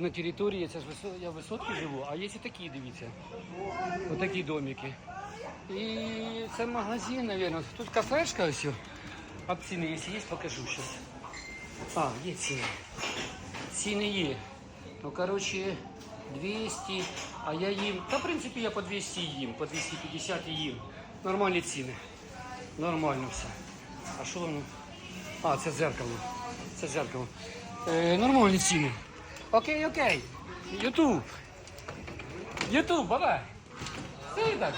На території, це ж я в живу, а є і такі, дивіться. Отакі домики. І це магазин, мабуть. Тут кафешка ось. А ціни, якщо є, покажу зараз. А, є ціни. Ціни є. Ну, коротше, 200, а я їм. Та, в принципі, я по 200 їм, по 250 їм. Нормальні ціни. Нормально все. А що воно? А, це зеркало. Це зеркало. Е, нормальні ціни. Окей, окей. Ютуб. Ютуб, бабай. Ти так.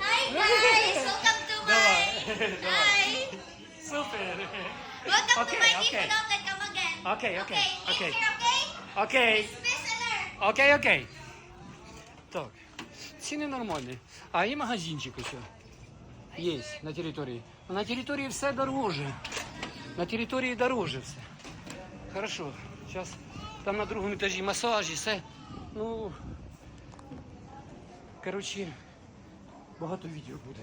Hi guys! Welcome to my... Hi! Супер. Welcome to my okay. Vlog. Come again. Okay, okay, Okay? Окей. Окей, окей. Так. Ціни нормальні. А є магазинчик ось. Є на території. А на території все дороже. На території дороже все. Хорошо. Зараз там на другому етажі масажі, все. Ну. Коротше, багато відео буде.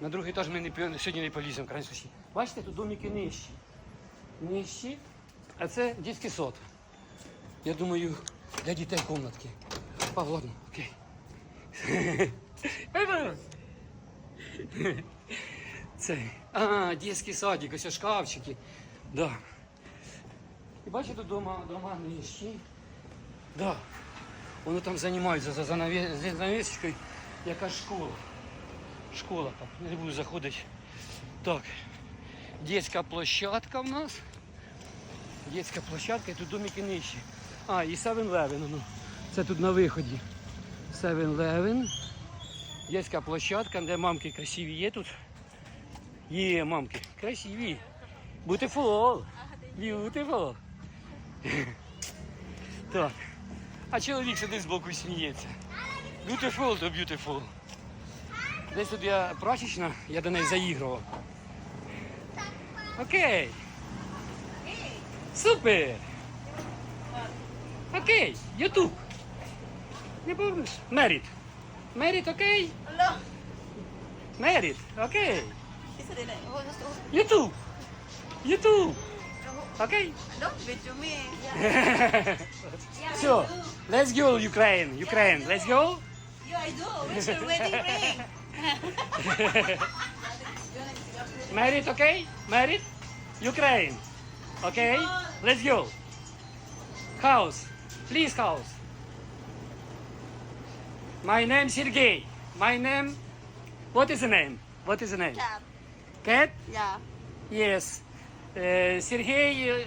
На другий етаж ми не, сьогодні не поліземо, крайне сусід. Бачите, тут домики нижчі. Нижчі. А це дитячий сад. Я думаю, для дітей комнатки. А, ладно, окей. Це. А, дитячий садик, ось шкафчики. Да. Бачите, тут дома, дома нижчі. Да. Вони там займаються за занаве- за занавесочкою, яка школа. Школа там, не буду заходити. Так. Детська площадка в нас. Детська площадка, і тут домики нижчі. А, і 7-Eleven. Ну. Це тут на виході. 7-Eleven. Детська площадка, де мамки красиві є тут. Є мамки, красиві. Beautiful. Beautiful. Так. А чоловік сидить збоку і сміється. Beautiful то beautiful. Десь тут я прачечна, я до неї заігрував. Окей. Супер! Окей, Ютуб. Не помниш? Меріт. Меріт, окей? Меріт, окей. Ютуб. Ютуб. Okay. Don't be to me. so, let's go Ukraine. Ukraine. Yeah, let's go. Yeah, I do. Where's your wedding ring? Married, okay? Married? Ukraine. Okay? Let's go. House. Please house. My name Sergey. My name. What is the name? What is the name? Cat. Cat? Yeah. Yes. Сергей